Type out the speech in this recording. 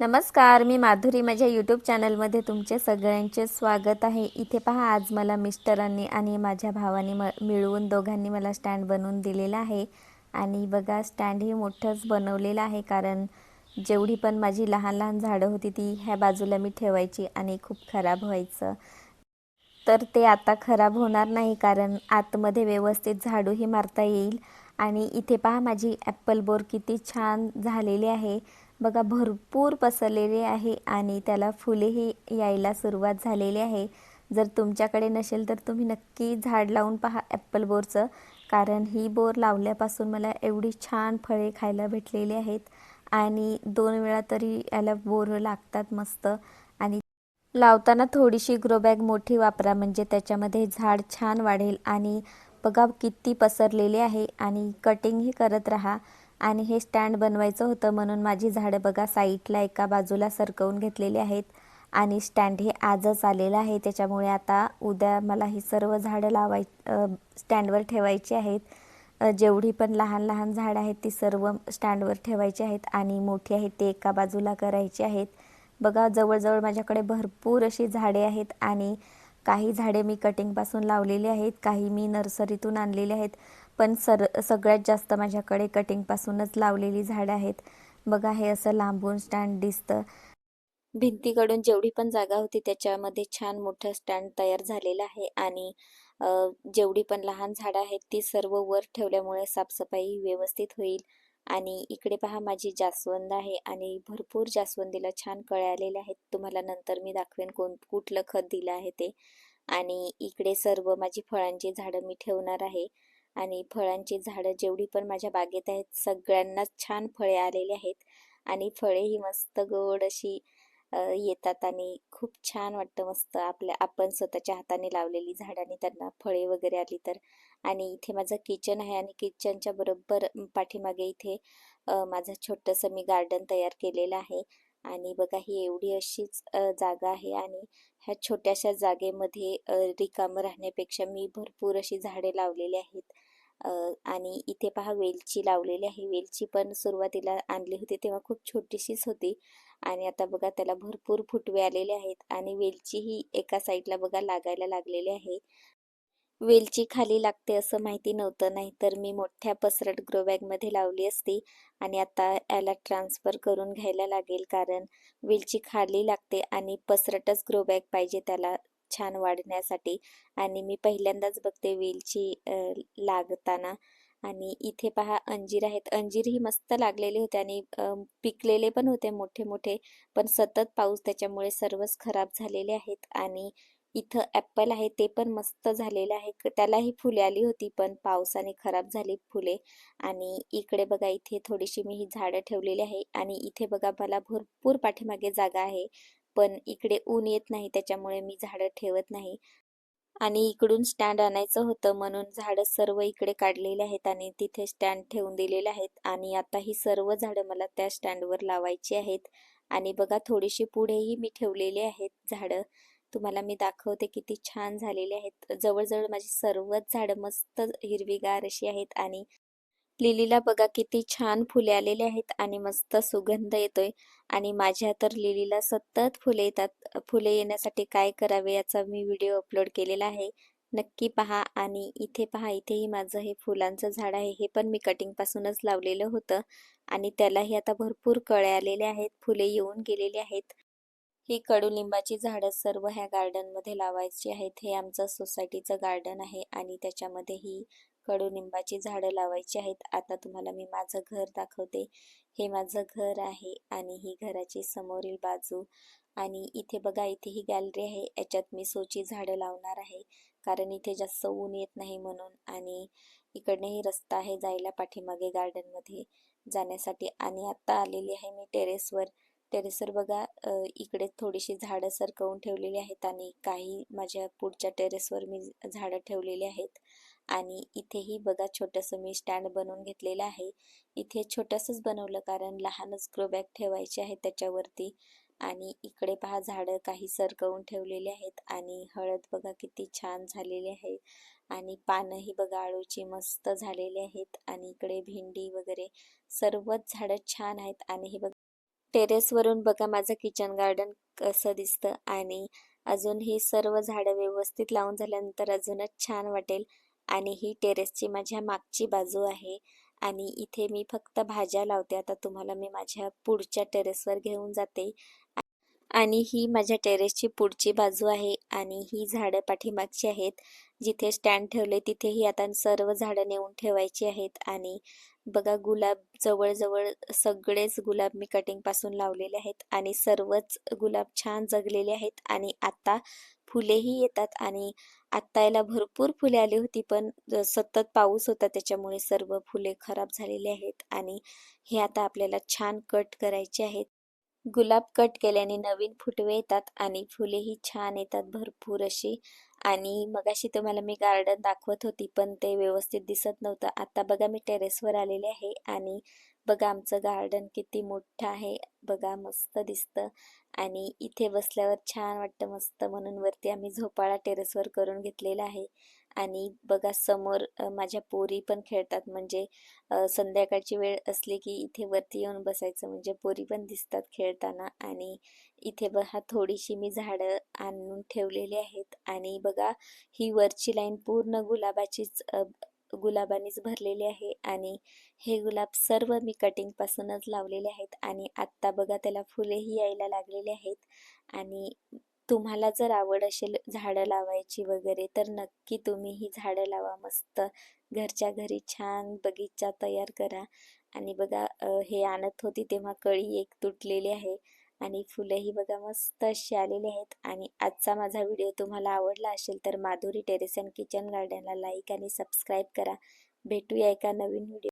नमस्कार मी माधुरी. माझ्या यूट्यूब चॅनलमध्ये तुमचे सगळ्यांचे स्वागत आहे. इथे पहा आज मला मिस्टरांनी आणि माझ्या भावाने म मिळवून दोघांनी मला स्टँड बनवून दिलेला आहे. आणि बघा स्टँड हे मोठंच बनवलेलं आहे कारण जेवढी पण माझी लहान लहान झाडं होती ती ह्या बाजूला मी ठेवायची आणि खूप खराब व्हायचं. तर ते आता खराब होणार नाही कारण आतमध्ये व्यवस्थित झाडूही मारता येईल. आणि इथे पहा माझी ॲप्पल बोर किती छान झालेली आहे. बघा भरपूर पसरलेले आहे आणि त्याला फुलेही यायला सुरुवात झालेली आहे. जर तुमच्याकडे नसेल तर तुम्ही नक्की झाड लावून पहा ॲप्पल बोरचं कारण ही बोर लावल्यापासून मला एवढी छान फळे खायला भेटलेली आहेत आणि दोन वेळा तरी याला बोर लागतात मस्त. आणि लावताना थोडीशी ग्रोबॅग मोठी वापरा म्हणजे त्याच्यामध्ये झाड छान वाढेल. आणि बघा किती पसरलेले आहे आणि कटिंगही करत राहा. आणि हे स्टँड बनवायचं होतं म्हणून माझी झाडं बघा साईडला एका बाजूला सरकवून घेतलेली आहेत आणि स्टँड हे आजच आलेलं आहे. त्याच्यामुळे आता उद्या मला ही सर्व झाडं लावाय स्टँडवर ठेवायची आहेत. जेवढी पण लहान लहान झाडं आहेत ती सर्व स्टँडवर ठेवायची आहेत आणि मोठी आहेत ते एका बाजूला करायची आहेत. बघा जवळजवळ माझ्याकडे भरपूर अशी झाडे आहेत आणि काही झाडे मी कटिंगपासून लावलेली आहेत काही मी नर्सरीतून आणलेली आहेत. पण सर सगळ्यात जास्त माझ्याकडे कटिंगपासूनच लावलेली झाडं आहेत. बघा हे असं लांबून स्टँड दिसतं. भिंतीकडून जेवढी पण जागा होती त्याच्यामध्ये छान मोठं स्टँड तयार झालेलं आहे. आणि जेवढी पण लहान झाडं आहेत ती सर्व वर ठेवल्यामुळे साफसफाई व्यवस्थित होईल. आणि इकडे पहा माझी जास्वंद आहे आणि भरपूर जास्वंदीला छान कळालेले आहेत. तुम्हाला नंतर मी दाखवेन कोण कुठलं खत दिलं आहे ते. आणि इकडे सर्व माझी फळांची झाडं मी ठेवणार आहे. आणि फळांची झाडं जेवढी पण माझ्या बागेत आहेत सगळ्यांनाच छान फळे आलेली आहेत. आणि फळे ही मस्त गोड अशी येतात आणि खूप छान वाटतं मस्त आपल्या आपण स्वतःच्या हाताने लावलेली झाडांनी त्यांना फळे वगैरे आली तर. आणि इथे माझं किचन आहे आणि किचनच्या बरोबर पाठीमागे इथे माझं छोटंसं मी गार्डन तयार केलेलं आहे. आणि बघा ही एवढी अशीच जागा आहे आणि ह्या छोट्याशा जागेमध्ये रिकामं राहण्यापेक्षा मी भरपूर अशी झाडे लावलेली आहेत. आणि इथे पहा वेलची लावलेली आहे. वेलची पण सुरुवातीला आणली होती तेव्हा खूप छोटीशीच होती. आणि आता बघा त्याला भरपूर फुटवे आलेले आहेत आणि वेलची ही एका साईडला बघा लागायला लागलेली आहे. वेलची खाली लागते असं माहिती नव्हतं नाही तर मी मोठ्या पसरट ग्रो बॅगमध्ये लावली असती आणि आता याला ट्रान्सफर करून घ्यायला लागेल कारण वेलची खाली लागते आणि पसरटच ग्रो बॅग पाहिजे त्याला. छान वाढण्यासाठी. आणि मी पहिल्यांदाच बघते वेलची लागताना. आणि इथे पहा अंजीर आहेत. अंजीर ही मस्त लागलेले होते आणि पिकलेले पण होते मोठे मोठे पण सतत पाऊस त्याच्यामुळे सर्वच खराब झालेले आहेत. आणि इथं ॲप्पल आहे ते पण मस्त झालेलं आहे. त्यालाही फुले आली होती पण पावसाने खराब झाली फुले. आणि इकडे बघा इथे थोडीशी मी ही झाडं ठेवलेली आहे. आणि इथे बघा मला भरपूर पाठीमागे जागा आहे. पण इकडे ऊन येत नाही त्याच्यामुळे मी झाडं ठेवत नाही. आणि इकडून स्टँड आणायचं होतं म्हणून झाडं सर्व इकडे काढलेले आहेत आणि तिथे स्टँड ठेवून दिलेले आहेत. आणि आता ही सर्व झाडं मला त्या स्टँडवर लावायची आहेत. आणि बघा थोडीशी पुढेही मी ठेवलेली आहेत झाडं. तुम्हाला मी दाखवते किती छान झालेले आहेत. जवळजवळ माझी सर्वच झाडं मस्त हिरवीगार अशी आहेत आणि लिलीला बघा किती छान फुले आलेले आहेत आणि मस्त सुगंध येतोय. आणि माझ्या तर लिलीला सतत फुले येतात. फुले येण्यासाठी काय करावे याचा मी व्हिडिओ अपलोड केलेला आहे. नक्की पहा आणि इथे पहा इथेही माझं हे फुलांचं झाड आहे. हे पण मी कटिंग पासूनच लावलेलं होतं. आणि त्यालाही आता भरपूर कळे आलेले आहेत. फुले येऊन गेलेले आहेत. ही कडुलिंबाची झाडं सर्व ह्या गार्डनमध्ये लावायची आहेत. हे आमचं सोसायटीचं गार्डन आहे आणि त्याच्यामध्ये ही कडुनिंबाची झाडं लावायची आहेत. आता तुम्हाला मी माझं घर दाखवते. हे माझं घर आहे आणि ही घराची समोरील बाजू. आणि इथे बघा इथे ही गॅलरी आहे. याच्यात मी सोची झाडं लावणार आहे. कारण इथे जास्त ऊन येत नाही म्हणून. आणि इकडनेही रस्ता आहे जायला पाठीमागे गार्डनमध्ये जाण्यासाठी. आणि आत्ता आलेली आहे मी टेरेसवर. टेरेसवर बघा इकडे थोडीशी झाडं सरकवून ठेवलेली आहेत. आणि काही माझ्या पुढच्या टेरेसवर मी झाडं ठेवलेली आहेत. आणि इथेही बघा छोटंसं मी स्टँड बनवून घेतलेलं आहे. इथे छोटंसंच बनवलं कारण लहानच ग्रोबॅग ठेवायचे आहे त्याच्यावरती. आणि इकडे पहा झाडं काही सरकवून ठेवलेले आहेत आणि हळद बघा किती छान झालेली आहे. आणि पानंही बघा आळूची मस्त झालेली आहेत आणि इकडे भेंडी वगैरे सर्वच झाडं छान आहेत. आणि हे बघा टेरेसवरून बघा माझं किचन गार्डन कसं दिसतं. आणि अजून ही सर्व झाडं व्यवस्थित लावून झाल्यानंतर अजूनच छान वाटेल. आणि ही टेरेसची माझ्या मागची बाजू आहे. आणि इथे मी फक्त भाज्या लावते. आता तुम्हाला मी माझ्या पुढच्या टेरेसवर घेऊन जाते. आणि ही माझ्या टेरेसची पुढची बाजू आहे आणि ही झाडं पाठीमागची आहेत. जिथे स्टँड ठेवले तिथेही आता सर्व झाडं नेऊन ठेवायची आहेत आणि बघा गुलाब जवळजवळ सगळेच गुलाब मी कटिंगपासून लावलेले आहेत आणि सर्वच गुलाब छान जगलेले आहेत आणि आता फुलेही येतात आणि आत्ता याला भरपूर फुले आली होती पण सतत पाऊस होता त्याच्यामुळे सर्व फुले खराब झालेली आहेत आणि हे आता आपल्याला छान कट करायचे आहेत. गुलाब कट केल्याने नवीन फुटवे येतात आणि फुलेही छान येतात भरपूर अशी. आणि मगाशी तुम्हाला मी गार्डन दाखवत होती पण ते व्यवस्थित दिसत नव्हतं. आता बघा मी टेरेसवर आलेले आहे आणि बघा आमचं गार्डन किती मोठं आहे. बघा मस्त दिसतं. आणि इथे बसल्यावर छान वाटतं मस्त. म्हणून वरती आम्ही झोपाळा टेरेसवर करून घेतलेला आहे. आणि बघा समोर माझ्या पोरी पण खेळतात. म्हणजे संध्याकाळची वेळ असली की इथे वरती येऊन बसायचं. म्हणजे पोरी पण दिसतात खेळताना. आणि इथे बघा थोडीशी मी झाडं आणून ठेवलेली आहेत. आणि बघा ही वरची लाईन पूर्ण गुलाबाचीच गुलाबानीच भरलेले आहे आणि हे गुलाब सर्व मी कटिंगपासूनच लावलेले आहेत आणि आत्ता बघा त्याला फुलेही यायला लागलेले आहेत. आणि तुम्हाला जर आवड असेल झाडं लावायची वगैरे तर नक्की तुम्ही ही झाडं लावा. मस्त घरच्या घरी छान बगीचा तयार करा. आणि बघा हे आणत होती तेव्हा कळी एक तुटलेली आहे. आणि फुलंही बघा मस्त अशी आलेली आहेत. आणि आजचा माझा व्हिडिओ तुम्हाला आवडला असेल तर माधुरी टेरेस अँड किचन गार्डनला लाईक आणि सबस्क्राईब करा. भेटूया एका नवीन व्हिडिओ